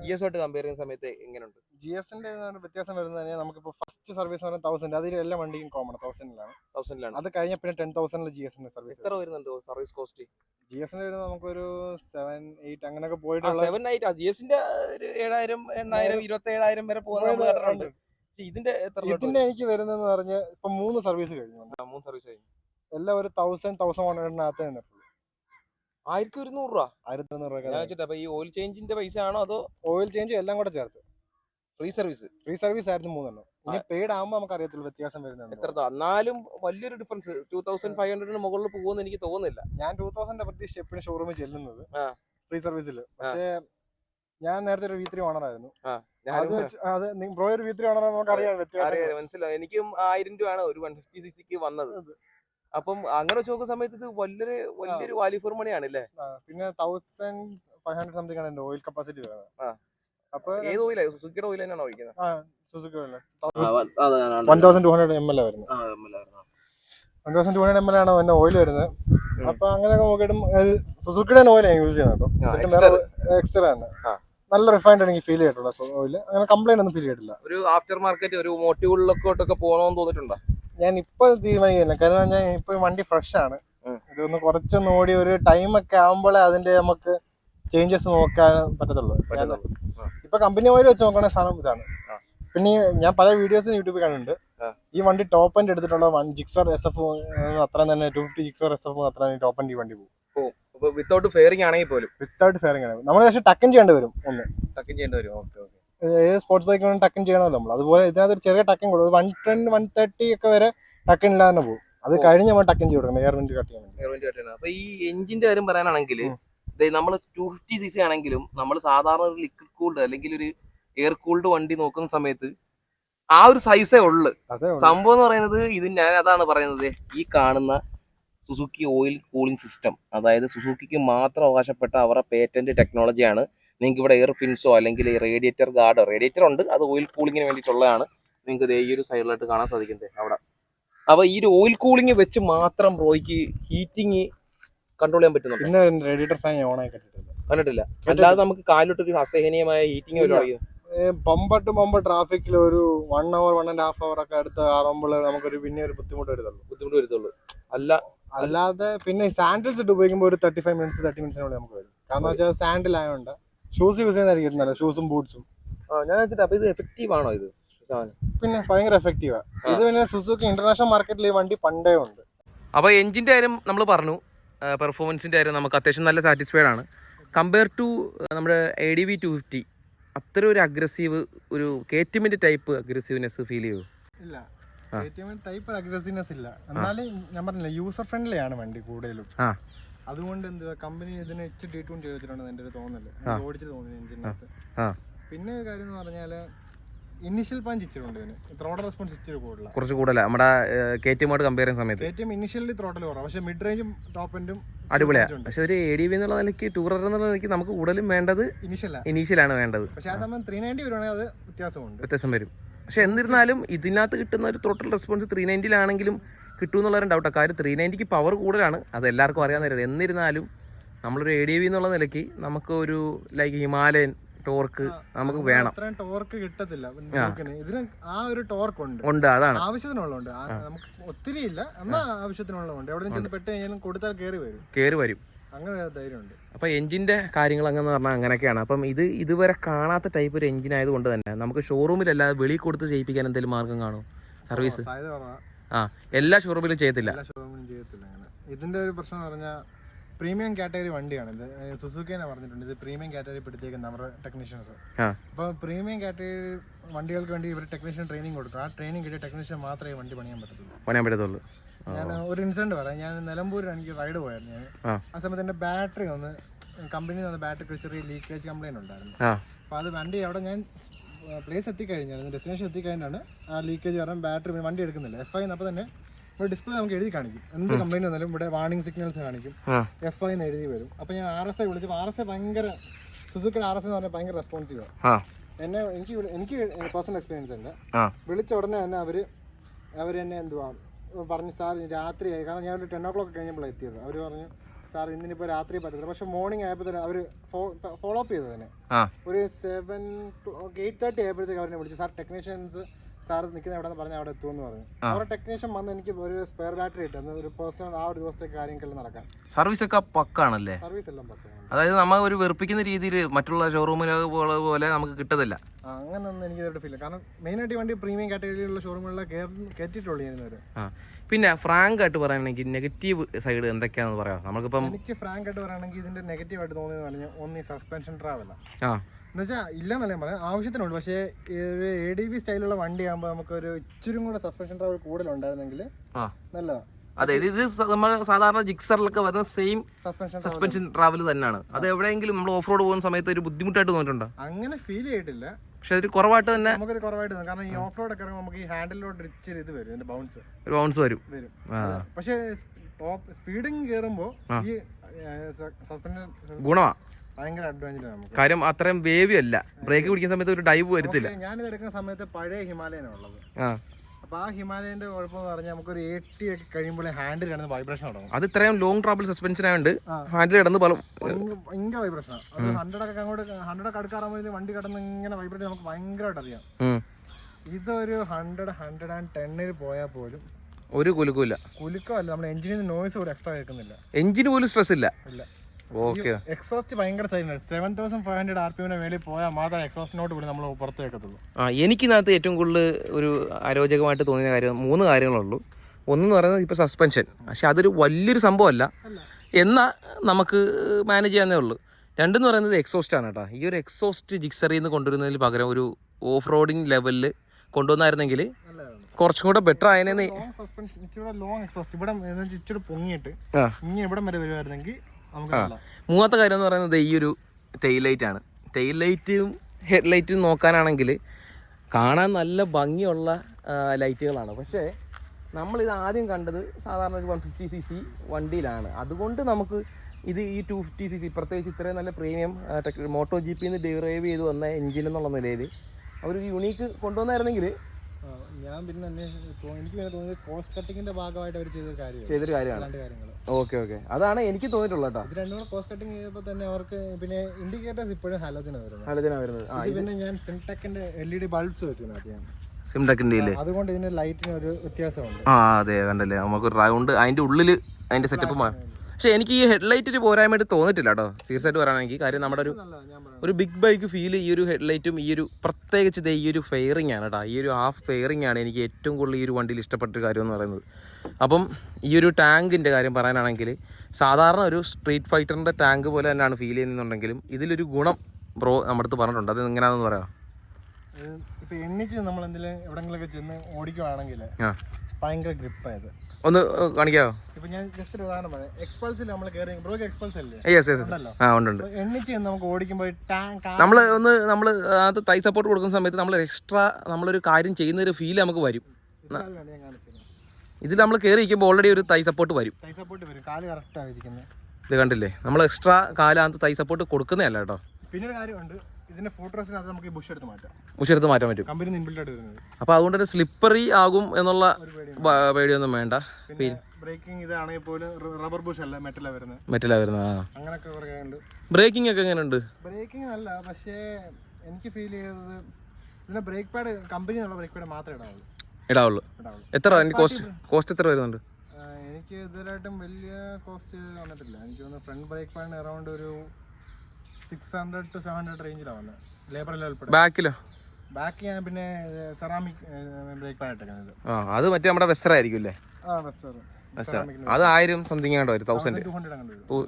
ജി എസ് ആയിട്ട് കമ്പയർ ചെയ്യുന്ന സമയത്ത് എങ്ങനെയുണ്ട് ജി എസിന്റെ വ്യത്യാസം വരുന്നത് തന്നെ നമുക്കിപ്പോൾ ഫസ്റ്റ് സർവീസ് പറഞ്ഞാൽ തൗസൻഡ് അതിൽ എല്ലാ വണ്ടിയും കോമൺ തൗസൻഡിലാണ് തൗസൻഡിലാണ് അത് കഴിഞ്ഞ പിന്നെ ടെൻ തൗസൻഡിൽ ജി എസിന്റെ സർവീസ് എത്ര വരുന്നുണ്ട് സർവീസ് കോസ്റ്റ് ജി എസിന്റെ വരുന്നത് നമുക്കൊരു സെവൻ എയ്റ്റ് അങ്ങനെയൊക്കെ പോയിട്ടുള്ള സെവൻ എയ്റ്റ് ജി എസിന്റെ ഒരു ഏഴായിരം എണ്ണായിരം ഇരുപത്തി ഏഴായിരം വരെ പോകുന്ന ഇതിന്റെ ഇതിന്റെ എനിക്ക് വരുന്നതെന്ന് പറഞ്ഞ ഇപ്പൊ മൂന്ന് സർവീസ് കഴിഞ്ഞു. മൂന്ന് സർവീസ് കഴിഞ്ഞു. എല്ലാം ഒരു തൗസൻഡ് തൗസൻഡ് വൺ ഹൺഡ്രഡിനകത്ത് നിന്നിട്ടുള്ളൂ ആയിരത്തി ഒരുന്നൂറ് രൂപ. ആയിരത്തി രൂപ ഞാൻ രൂപ വെച്ചിട്ട് അപ്പൊ ഈ ഓയിൽ ചേഞ്ചിന്റെ പൈസ ആണോ അതോ ഓയിൽ ചേഞ്ച് എല്ലാം കൂടെ ചേർത്ത്. ഫ്രീ സർവീസ് ഫ്രീ സർവീസ് ആയിരുന്നു മൂന്നെണ്ണം. ഇനി പെയ്ഡ് ആകുമ്പോൾ നമുക്ക് അറിയത്തുള്ളൂ വ്യത്യാസം വരുന്നത് എത്ര എന്നാലും വലിയൊരു ഡിഫറൻസ് ടൂ തൗസൻഡ് ഫൈവ് ഹൺഡ്രഡിന് മുകളിൽ പോകുമെന്ന് എനിക്ക് തോന്നുന്നില്ല. ഞാൻ ടൂ തൗസൻഡ് പ്രതീക്ഷ എപ്പോഴും ഷോറൂമിൽ ചെല്ലുന്നത്. ആ. ഫ്രീ സർവീസിൽ പക്ഷേ ഞാൻ നേരത്തെ ഒരു വി ത്രീ ഓണർ ആയിരുന്നു. അത് ഞാനും വെച്ച് അത് ബ്രോ ഒരു വി ത്രീ ഓണർ നമുക്ക് അറിയാം വ്യത്യാസം. അറിയാം മനസ്സിലാവും എനിക്കും ആയിരം രൂപയാണ് ഒരു വൺ ഫിഫ്റ്റി സി സിക്ക് വന്നത്. അപ്പം അങ്ങനെ വെച്ച് നോക്കുന്ന സമയത്ത് ഇത് വലിയൊരു വലിയൊരു വാല്യൂ ഫോർ മണിയാണ് അല്ലേ പിന്നെ തൗസൻഡ് ഫൈവ് ഹൺഡ്രഡ് സംതിങ് ആണ് എന്റെ ഓയിൽ കപ്പാസിറ്റി ആ. വരുന്നത് അപ്പൊ ഏത് ഓയിലാ സുസുക്കിയുടെ ഓയിൽ തന്നെയാണോ ഒഴിക്കുന്നത്? Suzuki one one thousand two hundred M L വരുന്നത്. One thousand two hundred M L ആണ് ഓയിൽ വരുന്നത്. അപ്പൊ അങ്ങനെയൊക്കെ നോക്കിയിട്ടും സുസുക്കിയുടെ ഓയിലാണ് യൂസ് ചെയ്യുന്നത് കേട്ടോ. എക്സ്ട്രാ ആണ്. ആ. നല്ല റിഫൈൻഡ് എനിക്ക് ഫീൽ ചെയ്തിട്ടുള്ള ഓയിൽ അങ്ങനെ കംപ്ലൈന്റ് ഒന്നും ഫീൽ ചെയ്തിട്ടില്ല. ഒരു ആഫ്റ്റർ മാർക്കറ്റ് ഒരു മോട്ടീവുകളിലൊക്കെ പോകണമെന്ന് തോന്നിട്ടുണ്ടോ ഞാൻ ഇപ്പൊ തീരുമാനിക്കുന്നില്ല. കാരണം ഞാൻ ഇപ്പൊ വണ്ടി ഫ്രഷ് ആണ്. ഇതൊന്ന് കുറച്ചൊന്ന് ഓടി ഒരു ടൈം ഒക്കെ ആകുമ്പോഴേ അതിന്റെ നമുക്ക് ചേഞ്ചസ് നോക്കാൻ പറ്റത്തുള്ളൂ. ഇപ്പൊ കമ്പനി ഓയിൽ വെച്ച് നോക്കണ സാധനം ഇതാണ്. പിന്നെ ഞാൻ പല വീഡിയോസും യൂട്യൂബിൽ കണ്ടിട്ടുണ്ട് ഈ വണ്ടി ടോപ്പ് എൻഡ് എടുത്തിട്ടുള്ള വൺ ജിക്സർ എസ് എഫ് അത്ര തന്നെ two fifty Gixxer S F അത്ര ടോപ്പ് എൻഡ് ഈ വണ്ടി പോകും. വിത്തൗട്ട് ഫെയറിംഗ് ആണെങ്കിൽ പോലും. വിത്തൗട്ട് ഫെയറിംഗ് ആണെങ്കിൽ നമ്മൾ പക്ഷേ ടക്കൻ ചെയ്യേണ്ടി വരും ഒന്ന്. ടക്കൻ ചെയ്യേണ്ടി വരും. Okay okay. ഏത് സ്പോർട്സ് ബൈക്ക് വേണം ടക്കൻ ചെയ്യണമല്ലോ നമ്മൾ അതുപോലെ ഇതിനകത്ത് ഒരു ചെറിയ ടക്കൻ കൊടുക്കും. വൺ ടെൻ വൺ തേർട്ടി ഒക്കെ വരെ ടക്കൻ ഇല്ലാതെ തന്നെ പോകും. അത്. കഴിഞ്ഞ് നമ്മൾ ടക്കൻ ചെയ്ത് കൊടുക്കണം. എയർ വെന്റ് കട്ട് ചെയ്യണം. അപ്പൊ ഈ എഞ്ചിന്റെ കാര്യം പറയാനാണെങ്കിൽ. നമ്മൾ ടു ഫിഫ്റ്റി സി സി ആണെങ്കിലും നമ്മൾ സാധാരണ ഒരു ലിക്വിഡ് കൂൾഡ് അല്ലെങ്കിൽ ഒരു എയർ കൂൾഡ് വണ്ടി നോക്കുന്ന സമയത്ത് ആ ഒരു സൈസേ ഉള്ളു. ഉള്ളൂ. സംഭവം എന്ന് പറയുന്നത് ഇത് ഞാൻ അതാണ് പറയുന്നത്. ഈ കാണുന്ന സുസുക്കി ഓയിൽ കൂളിംഗ് സിസ്റ്റം അതായത് സുസുക്കിക്ക് മാത്രം അവകാശപ്പെട്ട അവരുടെ പേറ്റന്റ് ടെക്നോളജിയാണ് നിങ്ങൾക്ക് ഇവിടെ എയർ ഫിൻസോ അല്ലെങ്കിൽ റേഡിയേറ്റർ ഗാർഡോ റേഡിയേറ്റർ ഉണ്ട്. അത് ഓയിൽ കൂളിങ്ങിന് വേണ്ടിയിട്ടുള്ളതാണ്. നിങ്ങൾക്ക് ഈ ഒരു സൈഡിലായിട്ട് കാണാൻ സാധിക്കുന്നത്. അവിടെ. അപ്പോൾ ഈ ഒരു ഓയിൽ കൂളിംഗ് വെച്ച് മാത്രം റോയ്ക്ക് ഹീറ്റിംഗ് കൺട്രോൾ ചെയ്യാൻ പറ്റുന്നുണ്ട്? ഇന്ന് റേഡിയേറ്റർ ഫാൻ ഓൺ ആയി കണ്ടിട്ടില്ല. കണ്ടിട്ടില്ല. അല്ലാതെ നമുക്ക് കാലിലൊട്ടൊരു അസഹനീയമായ ഹീറ്റിംഗ് ഇല്ല. ബമ്പർ ടു ബമ്പർ ട്രാഫിക്കിൽ ഒരു one hour one and half hour ഒക്കെ അടുത്ത് ആറുമ്പോൾ നമുക്കൊരു പിന്നെ ഒരു ബുദ്ധിമുട്ട് വരുത്തുള്ളൂ ബുദ്ധിമുട്ട് വരുത്തുള്ളൂ അല്ല അല്ലാതെ പിന്നെ സാൻഡിൽസ് ഇട്ട് ഉപയോഗിക്കുമ്പോൾ ഒരു തേർട്ടി ഫൈവ് മിനിറ്റ്സ് തേർട്ടി മിനിറ്റ്സിനുള്ളിൽ നമുക്ക് വരും. കാരണം വെച്ചാൽ സാൻഡിൽ ആയതുകൊണ്ട് ഷൂസ് യൂസ് ചെയ്യുന്നതായിരിക്കും നല്ല ഷൂസും ബൂട്ട്സും ഞാൻ വെച്ചിട്ട് അപ്പൊ ഇത് എഫക്റ്റീവ് ആണോ ഇത്? പിന്നെ ഭയങ്കര എഫക്റ്റീവാ ഇത് പിന്നെ സുസുക്കി ഇന്റർനാഷണൽ മാർക്കറ്റിൽ ഈ വണ്ടി പണ്ടേ ഉണ്ട്. അപ്പോൾ എഞ്ചിന്റെ കാര്യം നമ്മൾ പറഞ്ഞു. പെർഫോമൻസിന്റെ കാര്യം നമുക്ക് അത്യാവശ്യം നല്ല സാറ്റിസ്ഫൈഡ് ആണ്. കമ്പയർ ടു നമ്മുടെ A D V two fifty അത്ര ഒരു അഗ്രസീവ് ഒരു കേറ്റിമിന്റെ ടൈപ്പ് അഗ്രസീവ്നെസ് ഫീൽ ചെയ്യൂ? ഇല്ല. ടൈപ്പ് അഗ്രസീവ്നെസ് ഇല്ല. എന്നാലും ഞാൻ പറഞ്ഞില്ല യൂസർ ഫ്രണ്ട്ലി ആണ് വണ്ടി കൂടുതലും. ആ. അതുകൊണ്ട് എന്താ കമ്പനി ഇതിനെ എച്ച് ഡി ടൂൺ ചെയ്തിട്ടുണ്ടെന്ന് എന്റെ ഒരു തോന്നൽ. ഓടിച്ചു തോന്നി എഞ്ചിനകത്ത്. പിന്നെ ഒരു കാര്യം എന്ന് പറഞ്ഞാൽ ഇനിഷ്യൽ പഞ്ച് ഇച്ചിട്ടുണ്ട് ഇതിന്. ത്രോട്ടൽ റെസ്പോൺസ് ഇച്ചിരി കൂടുതലാണ് കുറച്ച് കൂടുതലാണ് നമ്മുടെ കെ ടി എമ്മോട് കമ്പയർ ചെയ്യുന്ന സമയത്ത്. ഏറ്റവും ഇനിഷ്യലി ത്രോട്ടൽ കുറവാണ് പക്ഷേ മിഡ് റേഞ്ചും ടോപ്പ് എൻഡും അടിപൊളിയാണ് പക്ഷെ ഒരു എ ഡി വി എന്നുള്ള നിലയ്ക്ക് ടൂറർ എന്നുള്ള നിലയ്ക്ക് നമുക്ക് കൂടുതലും വേണ്ടത് ഇനിഷ്യലാണ് ഇനീഷ്യലാണ് വേണ്ടത്. പക്ഷേ ആ സമയം ത്രീ നയന്റി വരുവാണെങ്കിൽ അത് വ്യത്യാസമുണ്ട്. വ്യത്യാസം വരും. പക്ഷെ എന്നിരുന്നാലും ഇതിനകത്ത് കിട്ടുന്ന ഒരു ത്രോട്ടൽ റെസ്പോൺസ് ത്രീ നയന്റിയിലാണെങ്കിലും കിട്ടും എന്നുള്ളൊരു ഡൗട്ടാണ് കാര്യം ത്രീ നയന്റിക്ക് പവർ കൂടുതലാണ്. അത് എല്ലാവർക്കും അറിയാവുന്ന നേരം എന്നിരുന്നാലും നമ്മളൊരു എ ഡി വി എന്നുള്ള നിലയ്ക്ക് നമുക്ക് ഒരു ലൈക്ക് ഹിമാലയൻ ടോർക്ക് നമുക്ക് വേണം. ടോർക്ക് കിട്ടത്തില്ല. ഇതിന് ആ ഒരു ടോർക്ക് ഉണ്ട്. ഉണ്ട് അതാണ്. ആവശ്യത്തിനുള്ളതുണ്ട്. നമുക്ക് ഒത്തിരി ഇല്ല എന്നാ ആവശ്യത്തിനുള്ളതുണ്ട്. എവിടെ ചെന്ന് പെട്ട് കഴിഞ്ഞാലും കൊടുത്താൽ കയറി വരും. കയറി വരും. അങ്ങനെ ഒരു ധൈര്യമുണ്ട്. അപ്പോൾ എഞ്ചിന്റെ കാര്യങ്ങൾ അങ്ങനെ പറഞ്ഞാൽ അങ്ങനെയൊക്കെയാണ്. അപ്പം ഇത് ഇതുവരെ കാണാത്ത ടൈപ്പ് ഒരു എഞ്ചിൻ ആയതുകൊണ്ട് തന്നെ നമുക്ക് ഷോറൂമിലല്ലാതെ വെളിയിൽ കൊടുത്ത് ചെയ്യിപ്പിക്കാൻ എന്തെങ്കിലും മാർഗം കാണും? സർവീസ് ആ എല്ലാ ഷോറൂമിലും ചെയ്യത്തില്ല. എല്ലാ ഷോറൂമിലും ചെയ്യത്തില്ല അങ്ങനെ. ഇതിന്റെ ഒരു പ്രശ്നം എന്ന് പറഞ്ഞാൽ പ്രീമിയം കാറ്റഗറി വണ്ടിയാണ്. ഇത് സുസുക്കി എന്നാ പറഞ്ഞിട്ടുണ്ട്. ഇത് പ്രീമിയം കാറ്റഗറി പെടുത്തേക്കുന്ന നമ്മുടെ ടെക്നീഷ്യൻസ് ആ. അപ്പോൾ പ്രീമിയം കാറ്റഗറി വണ്ടികൾക്ക് വേണ്ടി ഇവർ ടെക്നീഷ്യൻ ട്രെയിനിങ് കൊടുക്കും. ആ ട്രെയിനിങ് കിട്ടിയ ടെക്നീഷ്യൻ മാത്രമേ വണ്ടി പണിയാൻ പറ്റത്തുള്ളൂ. പണിയാൻ പറ്റത്തുള്ളൂ. ഞാൻ ഒരു ഇൻസിഡന്റ് പറയാം. ഞാൻ നിലമ്പൂരിൽ എനിക്ക് റൈഡ് പോയായിരുന്നു ഞാൻ. ആ. സമയത്ത് എന്റെ ബാറ്ററി ഒന്ന് കമ്പനിയിൽ നിന്ന് ബാറ്ററി ചെറിയ ലീക്കേജ് കംപ്ലൈന്റ് ഉണ്ടായിരുന്നു. അപ്പൊ അപ്പോൾ അത് വണ്ടി അവിടെ ഞാൻ പ്ലേസ് എത്തിക്കഴിഞ്ഞാൽ ഡെസ്റ്റിനേഷൻ എത്തിക്കഴിഞ്ഞാണ് ആ ലീക്കേജ് കാരണം ബാറ്ററി വണ്ടി എടുക്കുന്നില്ല. എഫ് ഐ അപ്പോൾ തന്നെ ഇവിടെ ഡിസ്പ്ലേ നമുക്ക് എഴുതി കാണിക്കും. എന്ത് കംപ്ലൈന്റ് വന്നാലും ഇവിടെ വാർണിംഗ് സിഗ്നൽസ് കാണിക്കും. എഫ് ഐ എന്ന് എഴുതി വരും. അപ്പോൾ ഞാൻ ആർ എസ് ഐ വിളിച്ചപ്പോൾ ആർ എസ് ഐ ഭയങ്കര സുസുക്കിയുടെ ആർ എസ് എന്ന് പറഞ്ഞാൽ ഭയങ്കര റെസ്പോൺസീവാണ് ആ. എന്നെ എനിക്ക് എനിക്ക് പേഴ്സണൽ എക്സ്പീരിയൻസ് ഉണ്ട്. വിളിച്ച ഉടനെ തന്നെ അവർ അവർ എന്നെ എന്തുവാ പറഞ്ഞു സാർ രാത്രിയായി. കാരണം ഞാൻ ഒരു ടെൻ ഓ ക്ലോക്ക് കഴിഞ്ഞപ്പോഴാണ് എത്തിയത്. അവർ പറഞ്ഞു സാർ ഇന്നിപ്പോൾ രാത്രി പറ്റത്തില്ല. പക്ഷെ മോർണിംഗ് ആയപ്പോഴത്തേനും അവർ ഫോളോ അപ്പ് തന്നെ ആ. ഒരു സെവൻ എയ്റ്റ് തേർട്ടി ആയപ്പോഴത്തേക്ക് അവരെ വിളിച്ചു സാർ ടെക്നീഷ്യൻസ് സാർ നിൽക്കുന്ന എവിടെ നിന്ന് പറഞ്ഞാൽ അവിടെ എത്തുമെന്ന് പറഞ്ഞു. അവരുടെ ടെക്നീഷ്യൻ വന്ന് എനിക്ക് ഒരു സ്പെയർ ബാറ്ററി ഇട്ടു ഒരു പേഴ്സണൽ ആ ഒരു ദിവസത്തെ കാര്യങ്ങളെല്ലാം നടക്കാൻ. സർവീസ് ഒക്കെ പക്കാണല്ലേ? സർവീസ് എല്ലാം പക്കാണ്. അതായത് നമ്മൾ ഒരു വെറുപ്പിക്കുന്ന രീതിയിൽ മറ്റുള്ള ഷോറൂമിലൊക്കെ പോലെ നമുക്ക് കിട്ടത്തില്ല. അങ്ങനെയൊന്നും എനിക്ക് ഫീൽ കാരണം മെയിനായിട്ട് വണ്ടി പ്രീമിയം കാറ്റഗറിയിലുള്ള ഷോറൂമുകളിലൊക്കെ കയറ്റിയിട്ടുള്ളൂ ഞാനിതുവരെ. ആ. പിന്നെ ഫ്രാങ്ക് ആയിട്ട് പറയുകയാണെങ്കിൽ നെഗറ്റീവ് സൈഡ് എന്തൊക്കെയാണെന്ന് പറയാം നമുക്കിപ്പം എനിക്ക് ഫ്രാങ്ക് ആയിട്ട് പറയുകയാണെങ്കിൽ ഇതിന്റെ നെഗറ്റീവ് ആയിട്ട് തോന്നിയെന്ന് പറഞ്ഞാൽ ഒന്ന് ഈ സസ്പെൻഷൻ ട്രാവല ആ. എന്ന് വെച്ചാൽ ഇല്ലെന്നല്ല ഞാൻ പറയാം ആവശ്യത്തിനുണ്ട്. പക്ഷേ എ ഡി ബി സ്റ്റൈലുള്ള വണ്ടിയാകുമ്പോൾ നമുക്കൊരു ഇച്ചിരി കൂടെ സസ്പെൻഷൻ ട്രാവൽ കൂടുതലുണ്ടായിരുന്നെങ്കിൽ നല്ലതാണ് അതെ ഇത് നമ്മൾ സാധാരണ ജിക്സറിലൊക്കെ വരുന്ന സെയിം സസ്പെൻഷൻ ട്രാവൽ തന്നെയാണ്. അത് എവിടെയെങ്കിലും നമ്മൾ ഓഫ് റോഡ് പോകുന്ന സമയത്ത് ഒരു ബുദ്ധിമുട്ടായിട്ട് തോന്നിയിട്ടുണ്ടോ? അങ്ങനെ ഫീൽ ചെയ്തിട്ടില്ല. പക്ഷെ അതൊരു കുറവായിട്ട് തന്നെ നമുക്കൊരു കുറവായിട്ട് കാരണം ഈ ഓഫ് റോഡ് ഒക്കെ നമുക്ക് ഈ ഹാൻഡിലോട്ട് ഇച്ചിരി ഇത് വരും ബൗൺസ് ഒരു ബൗൺസ് വരും. വരും. പക്ഷേ സ്പീഡിങ് കയറുമ്പോൾ ഈ സസ്പെൻഷൻ ഗുണമാ. ഭയങ്കര അഡ്വാന്റേജ് നമുക്ക്. കാര്യം അത്രയും വേവി അല്ല. ബ്രേക്ക് പിടിക്കുന്ന സമയത്ത് ഒരു ഡൈവ് വരത്തില്ല. ഞാൻ ഞാനിത് എടുക്കുന്ന സമയത്ത് പഴയ ഹിമാലയനാണ് ഉള്ളത്. അപ്പോൾ ആ ഹിമാലയന്റെ കുഴപ്പമെന്ന് പറഞ്ഞാൽ നമുക്കൊരു എട്ടി ഒക്കെ കഴിയുമ്പോൾ ഹാൻഡിൽ കിടന്ന് വൈബ്രേഷൻ തുടങ്ങും. അത് ഇത്രയും ലോങ് ട്രാവൽ സസ്പെൻഷൻ ആയതുകൊണ്ട്. ഹാൻഡിൽ കിടന്ന് പല ഭയങ്കര- വൈബ്രേഷൻ വൈബ്രേഷനാണ് അത് ഹൺഡ്രഡ് ഒക്കെ അങ്ങോട്ട് ഹൺഡ്രഡ് ഒക്കെ അടുക്കാറാകുമ്പോൾ വണ്ടി കിടന്ന് ഇങ്ങനെ വൈബ്രേറ്റ് നമുക്ക് ഭയങ്കരമായിട്ട് അറിയാം. ഇതൊരു ഹൺഡ്രഡ് ഹൺഡ്രഡ് ആൻഡ് ടെന്നിൽ പോയാൽ പോലും ഒരു കുലുക്കുമില്ല. കുലുക്കമല്ല. നമ്മുടെ എഞ്ചിനിൽ നോയ്സ് പോലും എക്സ്ട്രാ കേൾക്കുന്നില്ല. എഞ്ചിന് പോലും സ്ട്രെസ് ഇല്ല. ഇല്ല. എക്സോസ്റ്റ് ഭയങ്കര silent seven thousand five hundred R P എമ്മിന് മേളിൽ പോയാൽ മാത്രമേ നമ്മൾ പുറത്ത് വെക്കത്തുള്ളൂ. ആ എനിക്കിനകത്ത് ഏറ്റവും കൂടുതൽ ഒരു അരോചകമായിട്ട് തോന്നിയ കാര്യം മൂന്ന് കാര്യങ്ങളുള്ളൂ. ഒന്ന് എന്ന് പറയുന്നത് ഇപ്പോൾ സസ്പെൻഷൻ പക്ഷെ അതൊരു വലിയൊരു സംഭവമല്ല. അല്ല. എന്നാൽ നമുക്ക് മാനേജ് ചെയ്യാനേ ഉള്ളൂ. രണ്ടെന്ന് പറയുന്നത് എക്സോസ്റ്റ് ആണ് കേട്ടോ. ഈ ഒരു എക്സോസ്റ്റ് ജിക്സറിൽ നിന്ന് കൊണ്ടുവരുന്നതിന് പകരം ഒരു ഓഫ് റോഡിങ് ലെവലിൽ കൊണ്ടുവന്നായിരുന്നെങ്കിൽ കുറച്ചും കൂടെ ബെറ്റർ ആയതിനെ ലോങ് എക്സോസ്റ്റ് ഇവിടെ ഇച്ചിരി പൊങ്ങിയിട്ട് ഇങ്ങനെ ഇവിടം വരെ വരുമായിരുന്നെങ്കിൽ മൂന്നാമത്തെ കാര്യം എന്ന് പറയുന്നത് ഈ ഒരു ടെയിൽ ലൈറ്റ് ആണ്. ടെയിൽ ലൈറ്റും ഹെഡ് ലൈറ്റും നോക്കാനാണെങ്കിൽ കാണാൻ നല്ല ഭംഗിയുള്ള ലൈറ്റുകളാണ് പക്ഷേ ഇത് ആദ്യം കണ്ടത് സാധാരണ ഒരു വൺ ഫിഫ്റ്റി സി സി വണ്ടിയിലാണ്. അതുകൊണ്ട് നമുക്ക് ഇത് ഈ ടു ഫിഫ്റ്റി സി സി പ്രത്യേകിച്ച് ഇത്രയും നല്ല പ്രീമിയം മോട്ടോ ജി പിന്ന് ഡിറൈവ് ചെയ്ത് വന്ന എഞ്ചിൻ എന്നുള്ള നിലയിൽ അവർ യുണീക്ക് കൊണ്ടുവന്നായിരുന്നെങ്കിൽ ഞാൻ പിന്നെ അന്വേഷിച്ചു എനിക്ക് പിന്നെ തോന്നിയത് കോസ്റ്റ് കട്ടിങ്ങിന്റെ ഭാഗമായിട്ട് അവർ ചെയ്തൊരു കാര്യമാണ്. ചെയ്തൊരു കാര്യമാണ്. Okay okay. അതാണ് എനിക്ക് തോന്നിയിട്ടുള്ളത് കേട്ടോ. ഇത് രണ്ടും കൂടെ കോസ്റ്റ് കട്ടിങ് ചെയ്തപ്പോൾ തന്നെ അവർക്ക് പിന്നെ ഇൻഡിക്കേറ്റേഴ്സ് ഇപ്പോഴും ഹലോജന വരുന്നത്. ഹലോജന വരുന്നത്. ഇത് പിന്നെ ഞാൻ സിംടെക്കിന്റെ എൽ ഇ ഡി ബൾബ്സ് വെച്ചിരുന്നത് ഞാൻ അതുകൊണ്ട് ഇതിന്റെ ലൈറ്റിന് ഒരു വ്യത്യാസമുണ്ട്. ആ അതെ കണ്ടല്ലേ? നമുക്ക് റൗണ്ട് അതിന്റെ ഉള്ളിൽ അതിന്റെ സെറ്റപ്പ് പക്ഷേ എനിക്ക് ഈ ഹെഡ്ലൈറ്റിന് പോരായ്മയായിട്ട് തോന്നിട്ടില്ല കേട്ടോ. തീർച്ചയായിട്ടും പറയുകയാണെങ്കിൽ കാര്യം നമ്മുടെ ഒരു ഒരു ബിഗ് ബൈക്ക് ഫീൽ ഈ ഒരു ഹെഡ്ലൈറ്റും ഈ ഒരു പ്രത്യേകിച്ച് ഇത് ഈ ഒരു ഫെയറിംഗ് ആണ് കേട്ടോ. ഈ ഒരു ഹാഫ് ഫെയറിംഗ് ആണ് എനിക്ക് ഏറ്റവും കൂടുതൽ ഈ ഒരു വണ്ടിയിൽ ഇഷ്ടപ്പെട്ട കാര്യം എന്ന് പറയുന്നത്. അപ്പം ഈ ഒരു ടാങ്കിന്റെ കാര്യം പറയാനാണെങ്കിൽ സാധാരണ ഒരു സ്ട്രീറ്റ് ഫൈറ്ററിന്റെ ടാങ്ക് പോലെ തന്നെയാണ് ഫീൽ ചെയ്യുന്നുണ്ടെങ്കിലും ഇതിലൊരു ഗുണം ബ്രോ നമ്മുടെ അടുത്ത് പറഞ്ഞിട്ടുണ്ട്. അത് എങ്ങനെയാണെന്ന് പറയാം ഇപ്പൊ എണ്ണിച്ച് നമ്മൾ എന്തെങ്കിലും എവിടെങ്കിലൊക്കെ ചെന്ന് ഓടിക്കുവാണെങ്കിൽ ഭയങ്കര ഗ്രിപ്പായത് ഒന്ന് കാണിക്കാവോ? നമ്മൾ ഇപ്പൊ ഞാൻ ജസ്റ്റ് ഒരു ഉദാഹരണം പറയാം. എക്സ്പൾസിൽ നമ്മൾ കയറി ബ്രോക്ക് എക്സ്പൾസ് അല്ലേ? യെസ് യെസ് ഉണ്ടല്ലോ. ആ ഉണ്ട് ഉണ്ട്. അപ്പൊ എണ്ണിച്ച് നമുക്ക് ഓടിക്കുമ്പോൾ ടാങ്ക് നമ്മൾ ഒന്ന് നമ്മൾ അത് തൈ സപ്പോർട്ട് കൊടുക്കുന്ന സമയത്ത് നമ്മൾ എക്സ്ട്രാ നമ്മളൊരു കാര്യം ചെയ്യുന്ന ഒരു ഫീൽ നമുക്ക് വരും. ഇതിൽ നമ്മൾ കയറി ഇരിക്കുമ്പോൾ ഓൾറെഡി ഒരു തൈ സപ്പോർട്ട് വരും. തൈ സപ്പോർട്ട് വരും. കാൽ ഇത് കണ്ടില്ലേ? നമ്മൾ എക്സ്ട്രാ കാലത്ത് തൈ സപ്പോർട്ട് കൊടുക്കുന്നതല്ല കേട്ടോ. പിന്നെ ഒരു കാര്യമുണ്ട്. ഇതിന്റെ അത് നമുക്ക് ബുഷ് എടുത്ത് മാറ്റാം. ഉച്ചെടുത്ത് മാറ്റാൻ പറ്റും. കമ്പനി ഇൻബിൽഡ് ആയിട്ട് വരുന്നത്. അപ്പോൾ അതുകൊണ്ട് തന്നെ സ്ലിപ്പറി ആകും എന്നുള്ള പേടിയൊന്നും വേണ്ട. ബ്രേക്കിംഗ് ഇതാണെങ്കിൽ പോലും റബ്ബർ ബുഷ് അല്ല മെറ്റലാണ് വരുന്നത്. മെറ്റലാ വരുന്നത് ആ. അങ്ങനെയൊക്കെ കുറേ ഉണ്ട്. ബ്രേക്കിംഗ് ഒക്കെ എങ്ങനെയുണ്ട്? ബ്രേക്കിംഗ് അല്ല പക്ഷേ എനിക്ക് ഫീൽ ചെയ്തത് ഇതിന്റെ ബ്രേക്ക് പാഡ് കമ്പനി എന്നുള്ള ബ്രേക്ക് പാഡ് മാത്രമേ ഇടാവുള്ളൂ. ഇടാവുള്ളൂ. എത്ര? കോസ്റ്റ് കോസ്റ്റ് എത്ര വരുന്നുണ്ട്? എനിക്ക് ഇതുവരെയായിട്ടും വലിയ കോസ്റ്റ് വന്നിട്ടില്ല. എനിക്ക് തോന്നുന്നു ഫ്രണ്ട് ബ്രേക്ക് പാഡിന് അറൗണ്ട് ഒരു six hundred to seven hundred റേഞ്ചിലാണ് വന്നത് ലേബർ ലെവൽ ബാക്കിലോ? ബാക്കി ഞാൻ പിന്നെ സെറാമിക് ബ്രേക്ക് ആ അത് മറ്റേ നമ്മുടെ വെസ്റ്റർ ആയിരിക്കും അല്ലേ ആ വെസ്റ്റർ അത് ആയിരം സംതിങ് വരും തൗസൻഡ് ടു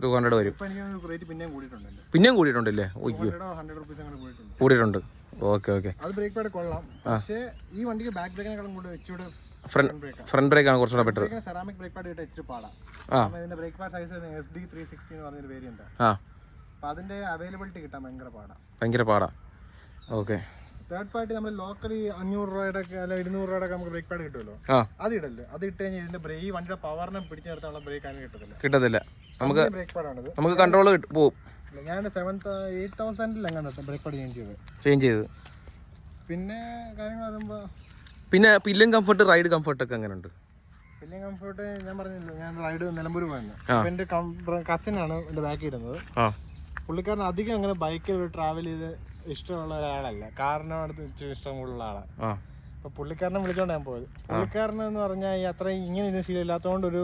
ഹൺഡ്രഡ് വരും. പിന്നെയും കൂടിയിട്ടുണ്ടല്ലോ. ഒയ്യോ കൂടിയിട്ടുണ്ട് ഓക്കെ ഓക്കെ. ഈ വണ്ടിക്ക് ബാക്ക് ബ്രേക്കിനെക്കാളും കൂടെ ഇച്ചിരി ഫ്രണ്ട് ബ്രേക്ക് ആണ് കുറച്ചുകൂടെ ബെറ്റർ സെറാമിക് ബ്രേക്ക് പാഡ് ഇച്ചിരി ഇതിന്റെ brake pad size S D three sixty എന്ന് പറഞ്ഞൊരു വേരിയന്റ് ആ. അതിന്റെ അവൈലബിലിറ്റി കിട്ടാൻ ഭയങ്കര പാടാണ് ഭയങ്കര പാടാ. ഓക്കെ തേർഡ് പാർട്ടി നമ്മൾ ലോക്കലി അഞ്ഞൂറ് രൂപയുടെ അല്ല ഇരുന്നൂറ് രൂപയുടെ നമുക്ക് ബ്രേക്ക് പാഡ് കിട്ടുമല്ലോ? അത് ഇടല്ലേ? അത് ഇട്ട് കഴിഞ്ഞാൽ ഇതിന്റെ ബ്രേക്ക് ഈ വണ്ടിയുടെ പവറിനെ പിടിച്ചു നിർത്താനുള്ള ബ്രേക്ക് അതിന് കിട്ടത്തില്ല. കിട്ടത്തില്ല. നമുക്ക് ബ്രേക്ക് പാഡാണിത് നമുക്ക് കൺട്രോൾ പോകും ഞാൻ സെവൻ എയ്റ്റ് തൗസൻഡിൽ എങ്ങനെ ബ്രേക്ക് പാഡ് ചേഞ്ച് ചെയ്തത് ചേഞ്ച് ചെയ്ത്. പിന്നെ കാര്യങ്ങൾ പറയുമ്പോൾ പിന്നെ പില്ലും കംഫർട്ട് റൈഡ് കംഫർട്ട് ഒക്കെ എങ്ങനെയുണ്ട്? വലിയ കംഫർട്ട് ഞാൻ പറഞ്ഞില്ല ഞാൻ റൈഡ് നിലമ്പൂർ പോയിരുന്നു എന്റെ എന്റെ കസിനാണ് എന്റെ ബാക്കി ഇടുന്നത്. പുള്ളിക്കാരൻ അധികം അങ്ങനെ ബൈക്കിൽ ട്രാവൽ ചെയ്ത് ഇഷ്ടമുള്ള ഒരാളല്ല. കാറിനോട് ഇഷ്ടം കൂടുതലുള്ള ആളാണ് അപ്പൊ പുള്ളിക്കാരനെ വിളിച്ചോണ്ട് ഞാൻ പോയത്. പുള്ളിക്കാരൻ എന്ന് പറഞ്ഞാൽ ഈ അത്രയും ഇങ്ങനെ ഇതിന് ശീലമില്ലാത്തതുകൊണ്ട് ഒരു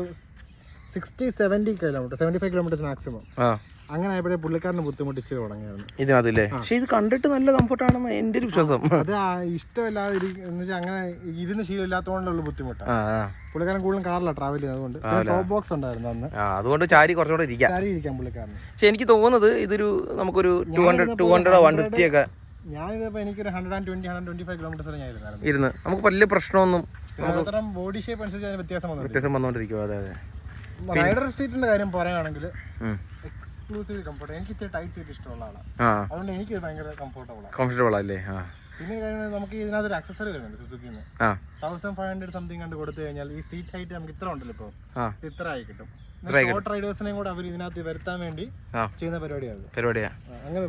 sixty seventy kilometre seventy five kilometres maximum അങ്ങനെ ആയപ്പോഴേ പുള്ളിക്കാരന് ബുദ്ധിമുട്ടിച്ച് തുടങ്ങിയായിരുന്നു ഇതിനകത്തില്ലേ പക്ഷെ ഇത് കണ്ടിട്ട് നല്ല കംഫർട്ടാണെന്ന് എന്റെ ഒരു വിശ്വാസം. അത് ആ ഇഷ്ടമില്ലാതെ ഇരി- എന്ന് വെച്ചാൽ അങ്ങനെ ഇരുന്ന് ശീലമില്ലാത്തതുകൊണ്ടുള്ള ബുദ്ധിമുട്ടാണ് ആ ആ. പുള്ളിക്കാരൻ കൂടുതലും കാറിലാണ് ട്രാവൽ ചെയ്യുന്നത്. അതുകൊണ്ട് ടോപ്പ് ബോക്സ് ഉണ്ടായിരുന്നു അന്ന്. ആ അതുകൊണ്ട് ചാരി കുറച്ചുകൂടെ ഇരിക്കാം. ചാരി ഇരിക്കാൻ പുള്ളിക്കാരന്. പക്ഷെ എനിക്ക് തോന്നുന്നത് ഇതൊരു നമുക്കൊരു ടു ഹൺഡ്രഡ് ടു ഹൺഡ്രഡോ വൺ ഫിഫ്റ്റി ഒക്കെ ഞാനിതിപ്പോൾ എനിക്കൊരു hundred and twenty hundred twenty five kilometres വരെ ഞാൻ ഇരുന്നായിരുന്നു ഇരുന്ന്. നമുക്ക് വലിയ പ്രശ്നമൊന്നും ഓരോരുത്തരം ബോഡി ഷേപ്പ് അനുസരിച്ച് അതിന് വ്യത്യാസം വന്നിട്ടുണ്ട് വ്യത്യാസം വന്നുകൊണ്ടിരിക്കും അതെ അതെ. റൈഡർ സീറ്റിന്റെ കാര്യം പറയുകയാണെങ്കിൽ ഉം. എക്സ്ക്ലൂസീവ് കംഫർട്ട് എനിക്ക് ഇച്ചിരി ടൈറ്റ് സീറ്റ് ഇഷ്ടമുള്ള ആളാണ് അതുകൊണ്ട് എനിക്ക് ഭയങ്കര കംഫർട്ടബിൾ കംഫർട്ടബിൾ അല്ലേ? പിന്നെ കാര്യം നമുക്ക് ഇതിനകത്ത് ഒരു അക്സസറി വരുന്നുണ്ട് സുസുക്കിന്ന് തൗസൻഡ് ഫൈവ് ഹൺഡ്രഡ് സംതിങ് കണ്ട് കൊടുത്തു കഴിഞ്ഞാൽ ഈ സീറ്റ് ഹൈറ്റ് നമുക്ക് ഇത്ര ഉണ്ടല്ലോ ഇപ്പോൾ ഇത്ര ആയി കിട്ടും. ഷോർട്ട് റൈഡേഴ്സിനെയും കൂടെ അവർ ഇതിനകത്ത് വരുത്താൻ വേണ്ടി ചെയ്യുന്ന പരിപാടിയാണ് പരിപാടിയാ. അങ്ങനെ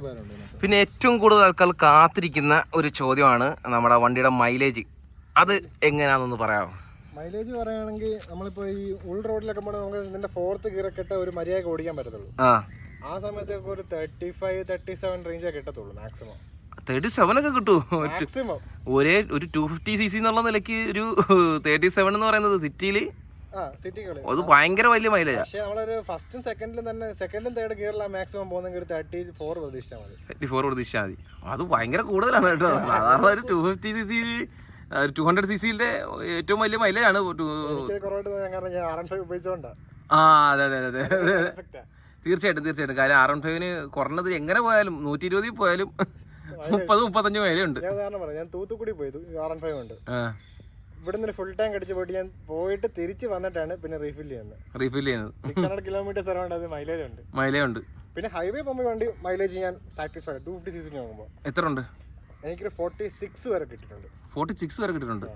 പിന്നെ ഏറ്റവും കൂടുതൽ ആൾക്കാർ കാത്തിരിക്കുന്ന ഒരു ചോദ്യമാണ് നമ്മുടെ വണ്ടിയുടെ മൈലേജ് അത് എങ്ങനെയാണെന്നൊന്ന് പറയാമോ മൈലേജ് പറയുകയാണെങ്കിൽ നമ്മളിപ്പോ ഈ ഉൾ റോഡിലൊക്കെ പോകണമെങ്കിൽ ഇതിന്റെ ഫോർത്ത് ഗിയറൊക്കെ ഇട്ട് ഒരു മര്യാദ ഓടിക്കാൻ പറ്റത്തുള്ളൂ. ആ സമയത്തൊക്കെ ഒരു തേർട്ടി ഫൈവ് തേർട്ടി സെവൻ റേഞ്ചേ കിട്ടത്തുള്ളൂ മാക്സിമം തേർട്ടി സെവൻ ഒക്കെ കിട്ടുമോ മാക്സിമം ഒരേ ഒരു ടു ഫിഫ്റ്റി സി സി എന്നുള്ള നിലയ്ക്ക് ഒരു തേർട്ടി സെവൻ എന്ന് പറയുന്നത് സിറ്റിയിൽ അത് ഭയങ്കര വലിയ മൈലേജ് പക്ഷേ നമ്മളൊരു ഫസ്റ്റും സെക്കൻഡിലും തന്നെ സെക്കൻഡിലും തേർഡ് ഗിയറിലാണ് മാക്സിമം പോകുന്നെങ്കിൽ ഒരു തേർട്ടി ഫോർ പ്രതീക്ഷിച്ചാൽ മതി. തേർട്ടി ഫോർ പ്രതീക്ഷിച്ചാൽ മതി. അത് ഭയങ്കര കൂടുതലാണ് കേട്ടോ. സാധാരണ ഒരു two fifty C C two hundred C സിയുടെ ഏറ്റവും വലിയ എൻ ഫൈവ് ആ അതെ അതെ അതെ അതെ തീർച്ചയായിട്ടും തീർച്ചയായിട്ടും. കാര്യം ആർ എൺ ഫൈവിന് കുറഞ്ഞത് എങ്ങനെ പോയാലും നൂറ്റി ഇരുപതിൽ പോയാലും മുപ്പത് മുപ്പത്തഞ്ച് വിലയുണ്ട്. ഞാൻ കാരണം ഞാൻ തൂത്തുക്കുടി പോയി ആർ എൻ ഫൈവ് ഉണ്ട് ഇവിടെ നിന്ന് ഫുൾ ടാങ്ക് അടിച്ച് പോയിട്ട് ഞാൻ പോയിട്ട് തിരിച്ച് വന്നിട്ടാണ് പിന്നെ റീഫിൽ ചെയ്യുന്നത്. റീഫിൽ ചെയ്യുന്നത്. സിക്സ് ഹൺഡ്രഡ് കിലോമീറ്റേഴ്സ് അറൗണ്ട് അത് മൈലേജ് ഉണ്ട്. മൈലേജ് ഉണ്ട്. പിന്നെ ഹൈവേ പോകുമ്പോൾ വണ്ടി മൈലേജ് ഞാൻ സാറ്റിസ്ഫൈഡ് ടു ഫിഫ്റ്റി സിക്സ് നോക്കുമ്പോൾ എത്ര ഉണ്ട് എനിക്കൊരു ഫോർട്ടി സിക്സ് വരെ കിട്ടിയിട്ടുണ്ട്. ഫോർട്ടി സിക്സ് വരെ കിട്ടിയിട്ടുണ്ട്.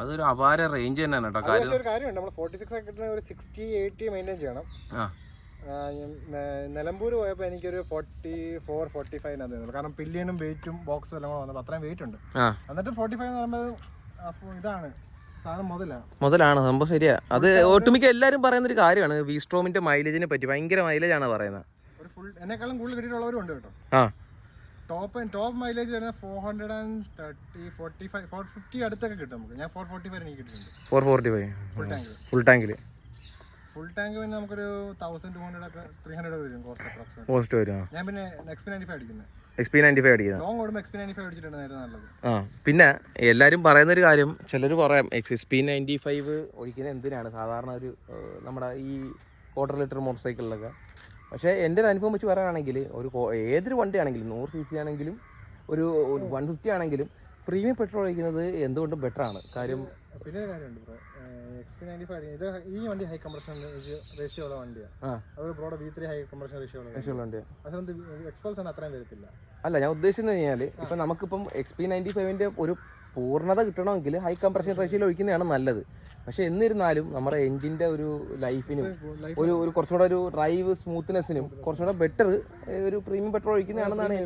അതൊരു അപാര റേഞ്ച് തന്നെയാണ് കേട്ടോ. കാര്യം ഒരു കാര്യമുണ്ട് നമ്മൾ ഫോർട്ടി സിക്സ് കിട്ടുന്ന ഒരു സിക്സ്റ്റി എയ്റ്റി മെയിന്റെയിൻ ചെയ്യണം ആ. നിലമ്പൂർ പോയപ്പോൾ എനിക്കൊരു ഫോർട്ടി ഫോർ ഫോർട്ടി ഫൈവ് തന്നത് കാരണം പില്ലിയനും വെയിറ്റും ബോക്സും എല്ലാം കൂടെ വന്നപ്പോൾ അത്രയും വെയിറ്റ് ഉണ്ട്. എന്നിട്ട് ഫോർട്ടി ഫൈവ് എന്ന് പറയുമ്പോൾ അപ്പോൾ ഇതാണ് മുതലാണ്. മുതലാണ് സംഭവം ശരിയാ. അത് ഒട്ടുമിക്ക എല്ലാരും പറയുന്ന ഒരു കാര്യമാണ് വി സ്ട്രോമിന്റെ മൈലേജിനെ പറ്റി ഭയങ്കര ആണ് പറയുന്നത്. ഒരു ഫുൾ എന്നെക്കാളും കൂടുതൽ കിട്ടിയിട്ടുള്ളവരും ഉണ്ട് കേട്ടോ. ആ. ടോപ്പ് ടോപ്പ് മൈലേജ് വരുന്നത് four hundred and thirty forty five four fifty അടുത്തൊക്കെ കിട്ടും നമുക്ക്. ഞാൻ ഫോർ ഫോർട്ടി ഫൈവ് എനിക്ക് കിട്ടിയിട്ടുണ്ട്. ഫോർ ഫോർട്ടി ഫൈവ് ഫുൾ ടാങ്കിൽ ഫുൾ ടാങ്കിൽ ഫുൾ ടാങ്ക് പിന്നെ നമുക്കൊരു തൗസൻഡ് ടു ഹൺഡ്രഡ് ഒക്കെ ത്രീ ഹൺഡ്രഡ് വരും കോസ്റ്റ് അപ്രോക്സിമേറ്റ് കോസ്റ്റ് വരും ഞാൻ പിന്നെ എക്സ്പി നയന്റി ഫൈവ് അടിക്കുന്നത് എക്സ്പി നയന്റി ഫൈവ് അടിക്കുന്നത് ലോങ് ഓടുമ്പോൾ എക്സ്പി നയന്റി ഫൈവ് അടിച്ചിട്ടുണ്ട് നേരെ നല്ലത്. ആ പിന്നെ എല്ലാവരും പറയുന്ന ഒരു കാര്യം ചിലർ പറയാം എക്സ് പി നയന്റി ഫൈവ് ഒഴിക്കുന്നത് എന്തിനാണ്? സാധാരണ ഒരു നമ്മുടെ ഈ ക്വാർട്ടർ ലിറ്റർ മോട്ടോർ സൈക്കിളിലൊക്കെ പക്ഷേ എന്റെ ഒരു അനുഭവം വെച്ച് പറയുകയാണെങ്കിൽ ഒരു ഏതൊരു വണ്ടി ആണെങ്കിലും നൂറ് സി സി ആണെങ്കിലും ഒരു വൺ ഫിഫ്റ്റി ആണെങ്കിലും പ്രീമിയം പെട്രോൾ ഒഴിക്കുന്നത് എന്തുകൊണ്ടും ബെറ്ററാണ് ആണ്. കാര്യം പിന്നെ ഒരു കാര്യമുണ്ട് ബ്രോ എക്സ്പി നയന്റി ഫൈവ് ഇത് ഈ വണ്ടി ഹൈ കംപ്രഷൻ റേഷ്യോ ഉള്ള വണ്ടിയാണ് അതൊരു അത് broad V three high compression ratio ഉള്ള വണ്ടി വണ്ടിയാണ് അതുകൊണ്ട് എക്സ്പൾസൺ അത്രയും വരത്തില്ല. അല്ല ഞാൻ ഉദ്ദേശിച്ചത് കഴിഞ്ഞാൽ ഇപ്പം നമുക്കിപ്പം എക്സ് പി നയന്റി ഫൈവിന്റെ ഒരു പൂർണത കിട്ടണമെങ്കിൽ ഹൈ കംപ്രഷൻ റേഷ്യോ ഒഴിക്കുന്നതാണ് നല്ലത്. പക്ഷേ എന്നിരുന്നാലും നമ്മുടെ എഞ്ചിന്റെ ഒരു ലൈഫിനും ലൈഫ് ഒരു ഒരു കുറച്ചുകൂടെ ഒരു ഡ്രൈവ് സ്മൂത്ത്നെസ്സിനും കുറച്ചുകൂടെ ബെറ്റർ ഒരു പ്രീമിയം പെട്രോൾ ഒഴിക്കുന്നതാണെന്നാണ്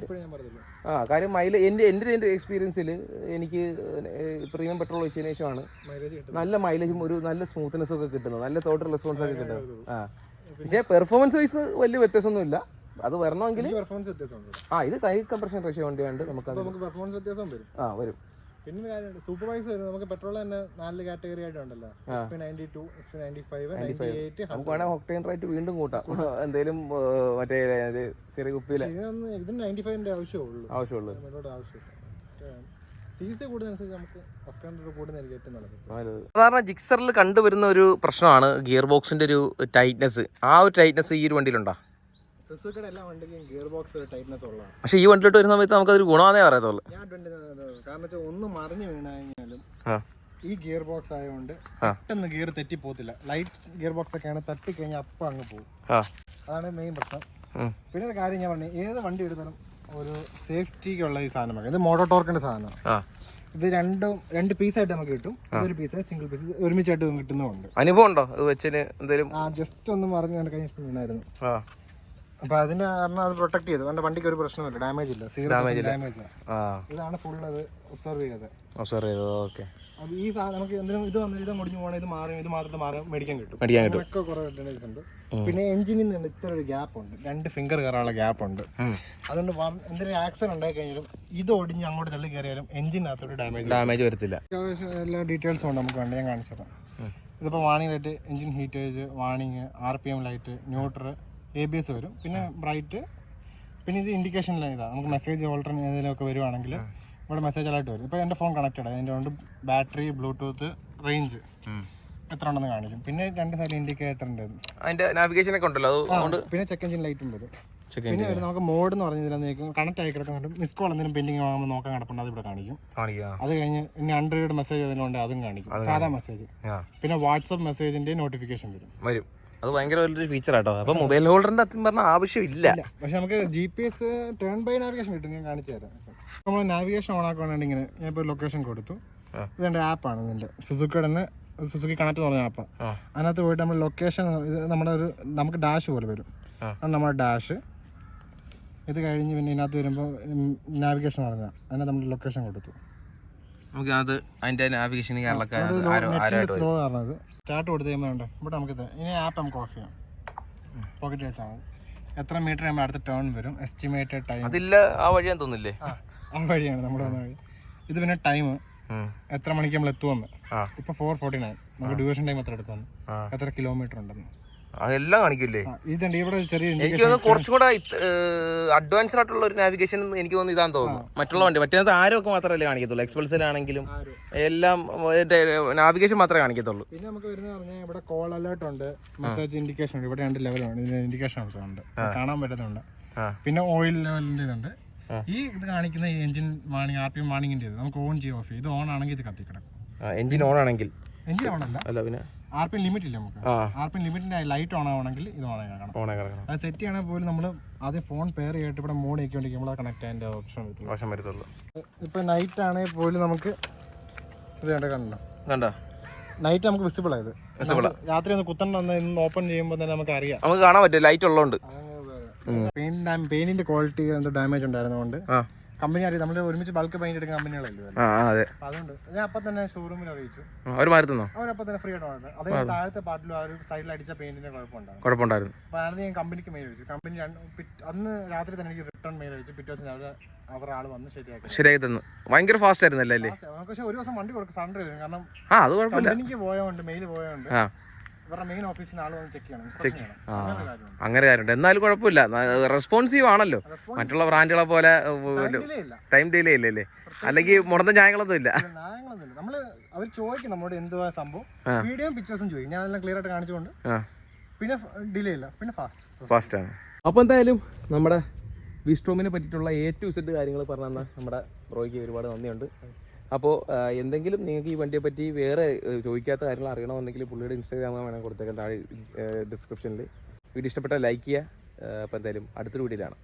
ആ കാര്യം മൈലേജ് എന്റെ എന്റെ എന്റെ എക്സ്പീരിയൻസിൽ എനിക്ക് പ്രീമിയം പെട്രോൾ ഒഴിച്ചതിന് ശേഷമാണ് നല്ല മൈലേജും ഒരു നല്ല സ്മൂത്ത്നെസ്സും ഒക്കെ കിട്ടുന്നത്. നല്ല തോട്ടൽ റെസ്പോൺസ് ഒക്കെ കിട്ടുന്നത്. ആ. പക്ഷേ പെർഫോമൻസ് വൈസ് വലിയ വ്യത്യാസമൊന്നുമില്ല. അത് വരണമെങ്കിൽ ആ ഇത് കൈ കംപ്രഷൻ റേഷ്യോ വണ്ടിയുണ്ട്. വേണ്ട നമുക്ക് പെർഫോമൻസ് വ്യത്യാസം വരും. ആ വരും. പിന്നെ കാര്യമുണ്ട്. സൂപ്പർവൈസർ നമുക്ക് പെട്രോൾ തന്നെ നാല് category ആയിട്ടുണ്ടല്ലോ. XP ninety two XP ninety five ninety eight നമുക്ക് വേണമെങ്കിൽ ഒക്ടൈൻ റേറ്റ് വീണ്ടും കൂട്ടാം. എന്തെങ്കിലും മറ്റേ ചെറിയ കുപ്പിയിലെ. ഇതിനൊന്ന് ഇതിന് നയന്റി ഫൈവിന്റെ ആവശ്യമുള്ളൂ. ആവശ്യമുള്ളൂ നമ്മളോട് ആവശ്യമില്ല. സാധാരണ ജിക്സറിൽ കണ്ടുവരുന്ന ഒരു പ്രശ്നമാണ് ഗിയർ ബോക്സിന്റെ ഒരു ടൈറ്റ്നസ് ആ ഒരു ടൈറ്റ്നസ് ഈ ഒരു വണ്ടിയിലുണ്ടോ? സുസുക്കിയുടെ എല്ലാ വണ്ടിക്കും ഗിയർ ബോക്സ് ടൈറ്റ്നസ് ഉള്ളതാണ്. പക്ഷേ ഈ വണ്ടിലോട്ട് വരുന്ന സമയത്ത് നമുക്കതൊരു ഗുണമാണേ പറയത്തുള്ളൂ. ഞാൻ ട്വന്റി കാരണം വെച്ചാൽ ഒന്ന് മറിഞ്ഞു വീണ് കഴിഞ്ഞാലും ഈ ഗിയർ ബോക്സ് ആയതുകൊണ്ട് പെട്ടെന്ന് ഗിയർ തെറ്റി പോകത്തില്ല. ലൈറ്റ് ഗിയർ ബോക്സ് ഒക്കെയാണ് തട്ടി കഴിഞ്ഞാൽ അപ്പം അങ്ങ് പോകും. അതാണ് മെയിൻ പ്രശ്നം. പിന്നെ ഒരു കാര്യം ഞാൻ പറഞ്ഞു ഏത് വണ്ടി എടുത്താലും ഒരു സേഫ്റ്റിക്കുള്ള ഈ സാധനമാണ് ഇത് മോട്ടോ ടോർക്കിന്റെ സാധനമാണ് ഇത് രണ്ടും രണ്ട് പീസ് ആയിട്ട് നമുക്ക് കിട്ടും. ഒരു പീസ് സിംഗിൾ പീസ് ഒരുമിച്ചായിട്ട് കിട്ടുന്നുണ്ട് അനുഭവം ഉണ്ടോ? അത് വെച്ചതിന് എന്തേലും? ആ ജസ്റ്റ് ഒന്ന് മറിഞ്ഞു ദിവസം വീണായിരുന്നു. അപ്പൊ അതിന്റെ കാരണം അത് പ്രൊട്ടക്ട് ചെയ്തു. കാരണം വണ്ടിക്ക് ഒരു പ്രശ്നമില്ല ഡാമേജ് ഇല്ല. സീറോ ഡാമേജ് ആ. ഇതാണ് ഫുൾ അത് ഒബ്സർവ് ചെയ്തത്. ഒബ്സർവ് ചെയ്തത്. ഓക്കെ അപ്പൊ ഈ സാധനം നമുക്ക് എന്തിനും ഇത് വന്നിട്ട് ഇത് മുടിഞ്ഞു പോകണം ഇത് മാറും ഇത് മാത്രം മാറി മേടിക്കാൻ കിട്ടും. മേടിക്കാൻ കിട്ടും. അങ്ങനെയൊക്കെ കുറെ അറ്റൻഡൻസ് ഉണ്ട്. പിന്നെ എഞ്ചിനിൽ നിന്ന് ഇത്ര ഒരു ഗ്യാപ്പ് ഉണ്ട്. രണ്ട് ഫിംഗർ കയറാനുള്ള ഗ്യാപ്പ് ഉണ്ട്. അതുകൊണ്ട് എന്തെങ്കിലും ആക്സിഡന്റ് ഉണ്ടായി കഴിഞ്ഞാലും ഇത് ഒടിഞ്ഞ് അങ്ങോട്ട് തള്ളി കയറിയാലും എഞ്ചിനകത്തൊരു ഡാമേജ് ഡാമേജ് വരത്തില്ല. അത്യാവശ്യം എല്ലാ ഡീറ്റെയിൽസും ഉണ്ട് നമുക്ക് വേണ്ടി ഞാൻ കാണിച്ചു തരാം ഇതിപ്പോൾ warning light engine ഹീറ്റേജ് warning R P M light neutral A B S വരും. പിന്നെ ബ്രൈറ്റ് പിന്നെ ഇത് ഇൻഡിക്കേഷൻ ഇതാണ് നമുക്ക് മെസ്സേജ് ഓൾട്ടർ ഏതെങ്കിലുമൊക്കെ വരുവാണെങ്കിൽ ഇവിടെ മെസ്സേജ് അലർട്ട് വരും. ഇപ്പോൾ എന്റെ ഫോൺ കണക്റ്റഡ് അതിന്റെ കൊണ്ട് ബാറ്ററി ബ്ലൂടൂത്ത് റേഞ്ച് എത്ര ഉണ്ടെന്ന് കാണിക്കും. പിന്നെ രണ്ട് സൈഡ് ഇൻഡിക്കേറ്റർ ഉണ്ട്. അതിന്റെ നാവിഗേഷൻ ഒക്കെ ഉണ്ടല്ലോ. അതുകൊണ്ട് പിന്നെ ചെക്ക് എഞ്ചിൻ ലൈറ്റ് ഉണ്ട് പിന്നെ ഒരു നമുക്ക് മോഡ് എന്ന് പറഞ്ഞാൽ കണക്ട് ആയി കിടക്കുന്നുണ്ട്. മിസ് കോൾ എന്തെങ്കിലും പെൻഡിങ് ആകുമ്പോൾ നോക്കാൻ കിടപ്പുണ്ട്. അത് ഇവിടെ കാണിക്കും അത് കഴിഞ്ഞ് ഇനി അൺഡ്രോയിഡ് മെസ്സേജ് അതിലുണ്ട്. അതും കാണിക്കും. സാധാ മെസ്സേജ് പിന്നെ വാട്സപ്പ് മെസ്സേജിന്റെ നോട്ടിഫിക്കേഷൻ വരും. വരും. അത് ഭയങ്കര വലിയൊരു ഫീച്ചർ ആട്ടോ. അപ്പൊ മൊബൈൽ ഹോൾഡറിന്റെ അത്യം പറഞ്ഞ ആവശ്യമില്ല. പക്ഷെ നമുക്ക് G P S turn by navigation കിട്ടും. ഞാൻ കാണിച്ചു തരാം. നമ്മൾ നാവിഗേഷൻ ഓൺ ആക്കുകയാണെങ്കിൽ ഇങ്ങനെ ഞാൻ ഇപ്പൊ ലൊക്കേഷൻ കൊടുത്തു. ഇത് എന്റെ ആപ്പാണ് ഇതിന്റെ സുസുക്കിയുടെ തന്നെ സുസുക്കി കണക്ട് എന്ന് പറഞ്ഞ ആപ്പാണ് അതിനകത്ത് പോയിട്ട് നമ്മൾ ലൊക്കേഷൻ നമ്മുടെ ഒരു നമുക്ക് ഡാഷ് പോലെ വരും. നമ്മുടെ ഡാഷ് ഇത് കഴിഞ്ഞ് പിന്നെ ഇതിനകത്ത് വരുമ്പോൾ നാവിഗേഷൻ പറഞ്ഞാൽ അതിനകത്ത് നമ്മൾ ലൊക്കേഷൻ കൊടുത്തു. നമുക്ക് അത് അതിന്റെ നാവിഗേഷൻ സ്റ്റാർട്ട് കൊടുത്ത് കഴിയുമ്പോൾ ഉണ്ട് ഇവിടെ നമുക്കിത്. ഇനി ആപ്പ് നമുക്ക് ഓഫ് ചെയ്യാം. പോക്കറ്റ് വെച്ചാൽ മതി. എത്ര മീറ്റർ ആകുമ്പോൾ അടുത്ത ടേൺ വരും? എസ്റ്റിമേറ്റഡ് ടൈം അതില്ല ആ വഴിയാൻ തോന്നില്ലേ ആ ആ വഴിയാണ് നമ്മുടെ വന്ന വഴി. ഇത് പിന്നെ ടൈം എത്ര മണിക്ക് നമ്മൾ എത്തുമെന്ന്. ഇപ്പൊ ഫോർ ഫോർട്ടി നയൻ നമുക്ക് ഡ്യൂറേഷൻ ടൈം എത്ര എടുക്കുമെന്ന് എത്ര കിലോമീറ്റർ ഉണ്ടെന്ന്. അതെല്ലാം കാണിക്കില്ലേ? ഇതുണ്ട് ഇവിടെ ചെറിയ എനിക്ക് തോന്നുന്നു കുറച്ചും കൂടെ അഡ്വാൻസ്ഡ് ആയിട്ടുള്ള ഒരു നാവിഗേഷൻ എനിക്ക് തോന്നുന്നു ഇതാന്ന് തോന്നുന്നു. മറ്റുള്ള വണ്ടി മറ്റേത് ആരൊക്കെ മാത്രമല്ലേ കാണിക്കത്തുള്ളൂ. എക്സ്പൾസിലാണെങ്കിലും എല്ലാം നാവിഗേഷൻ മാത്രമേ കാണിക്കത്തുള്ളൂ. പിന്നെ നമുക്ക് വരുന്നത് പറഞ്ഞാൽ ഇവിടെ കോൾ അലേർട്ട് ഉണ്ട് മെസ്സേജ് ഇൻഡിക്കേഷൻ ഉണ്ട്. ഇവിടെ രണ്ട് ലെവലാണ് ഇൻഡിക്കേഷൻ ഉണ്ട്. കാണാൻ പറ്റുന്നുണ്ട്. പിന്നെ ഓയിൽ ലെവലിന്റെ ഇതുണ്ട്. ഈ ഇത് കാണിക്കുന്ന engine warning R P M വാണിങ്ങിന്റെ നമുക്ക് ഓൺ ചെയ്യും ഓഫ് ചെയ്യും. ഇത് ഓൺ ആണെങ്കിൽ ഇത് കത്തി കിടക്കും എഞ്ചിൻ ഓൺ ആണെങ്കിൽ. എഞ്ചിൻ ഓൺ അല്ല. അല്ല പിന്നെ? ആർ പി ലിമിറ്റ് ഇല്ല നമുക്ക്? ആർ പി ലിമിറ്റിന്റെ ലൈറ്റ് ഓൺ ആവണമെങ്കിൽ ഇത് ഓൺ ആക്കണം അത് സെറ്റ് ചെയ്യണ പോലും നമ്മൾ ആദ്യം ഫോൺ പെയർ ചെയ്തിട്ട് ഇവിടെ മോഡ് ആക്കിക്കൊണ്ടിരിക്കും നമ്മൾ കണക്ട് ചെയ്യാൻ ഓപ്ഷൻ വരത്തുള്ളൂ. ഓപ്ഷൻ വരത്തുള്ളൂ. ഇപ്പൊ നൈറ്റ് ആണെങ്കിൽ പോലും നമുക്ക് ഇത് കണ്ട കണ്ടോ? കണ്ടോ? നൈറ്റ് നമുക്ക് വിസിബിൾ ആയത്. വിസിബിൾ രാത്രി ഒന്ന് കുത്തണ്ട ഇന്ന് ഓപ്പൺ ചെയ്യുമ്പോൾ തന്നെ നമുക്ക് അറിയാം. നമുക്ക് കാണാൻ പറ്റും ലൈറ്റ് ഉള്ളതുകൊണ്ട്. പെയിന്റ് പെയിന്റിന്റെ ക്വാളിറ്റി എന്തോ ഡാമേജ് ഉണ്ടായിരുന്നതുകൊണ്ട് കമ്പനി അറിയാം. നമ്മൾ ഒരുമിച്ച് ബൾക്ക് പെയിന്റ് എടുക്കുന്ന കമ്പനികളല്ലേ ആ ആ, അതെ. അപ്പൊ അതുകൊണ്ട് ഞാൻ അപ്പം തന്നെ ഷോറൂമിൽ അറിയിച്ചു. അവർ മാറുന്നോ അവരപ്പം തന്നെ ഫ്രീ ആയിട്ട് അതേ താഴത്തെ പാർട്ടിലും ആ ഒരു സൈഡിൽ അടിച്ച പെയിന്റിന്റെ കുഴപ്പമുണ്ടായിരുന്നു. അപ്പോൾ ആദ്യം ഞാൻ കമ്പനിക്ക് മെയിൽ അയച്ചു. കമ്പനി അന്ന് രാത്രി തന്നെ എനിക്ക് റിട്ടേൺ മെയിൽ അയച്ചു. പിറ്റേ ദിവസം രാവിലെ അവരുടെ ആൾ വന്ന് ശരിയാക്കി. ശരിയായി തന്നു. ഭയങ്കര ഫാസ്റ്റ് ആയിരുന്നല്ലേ അല്ലേ? പക്ഷേ ഒരു ദിവസം വണ്ടി കൊടുക്കും. സൺഡേ വരും. കാരണം ആ അത് കുഴപ്പമില്ല. കമ്പനിക്ക് പോയതുകൊണ്ട് മെയിൽ പോയോണ്ട് ഇവരുടെ മെയിൻ ഓഫീസിൽ നിന്ന് ആൾ വന്ന് ചെക്ക് ചെയ്യണം ഇൻസ്പെക്ഷൻ ചെയ്യണം. അങ്ങനെ കാര്യമുണ്ട്. അങ്ങനെ കാര്യമുണ്ട്. എന്നാലും കുഴപ്പമില്ല. റെസ്പോൺസീവ് ആണല്ലോ. മറ്റുള്ള ബ്രാൻഡുകളെ പോലെ ഡിലേ ഇല്ല. ടൈം ഡിലേ ഇല്ലല്ലേ അല്ലെങ്കിൽ മുടന്ന ന്യായങ്ങളൊന്നും ഇല്ല. ന്യായങ്ങളൊന്നുമില്ല നമ്മൾ അവർ ചോദിക്കും നമ്മളോട് എന്തുവാ സംഭവം. വീഡിയോയും പിക്ചേഴ്സും ചോദിക്കും. ഞാൻ എല്ലാം ക്ലിയർ ആയിട്ട് കാണിച്ചുകൊണ്ട് പിന്നെ ഡിലേ ഇല്ല. പിന്നെ ഫാസ്റ്റ് ഫാസ്റ്റാണ് അപ്പോൾ എന്തായാലും നമ്മുടെ വിസ്ട്രോമിനെ പറ്റിയിട്ടുള്ള എ ടു സെറ്റ് കാര്യങ്ങൾ പറഞ്ഞു നമ്മുടെ ബ്രോയ്ക്ക് ഒരുപാട് നന്ദിയുണ്ട്. അപ്പോൾ എന്തെങ്കിലും നിങ്ങൾക്ക് ഈ വണ്ടിയെ പറ്റി വേറെ ചോദിക്കാത്ത കാര്യങ്ങൾ അറിയണമെന്നുണ്ടെങ്കിൽ പുള്ളിയുടെ ഇൻസ്റ്റാഗ്രാം വേണമെങ്കിൽ കൊടുത്തേക്കാം താഴെ ഡിസ്ക്രിപ്ഷനിൽ വീഡിയോ ഇഷ്ടപ്പെട്ടാൽ ലൈക്ക് ചെയ്യുക. അപ്പോൾ എന്തായാലും അടുത്തൊരു വീഡിയോയിലാണ്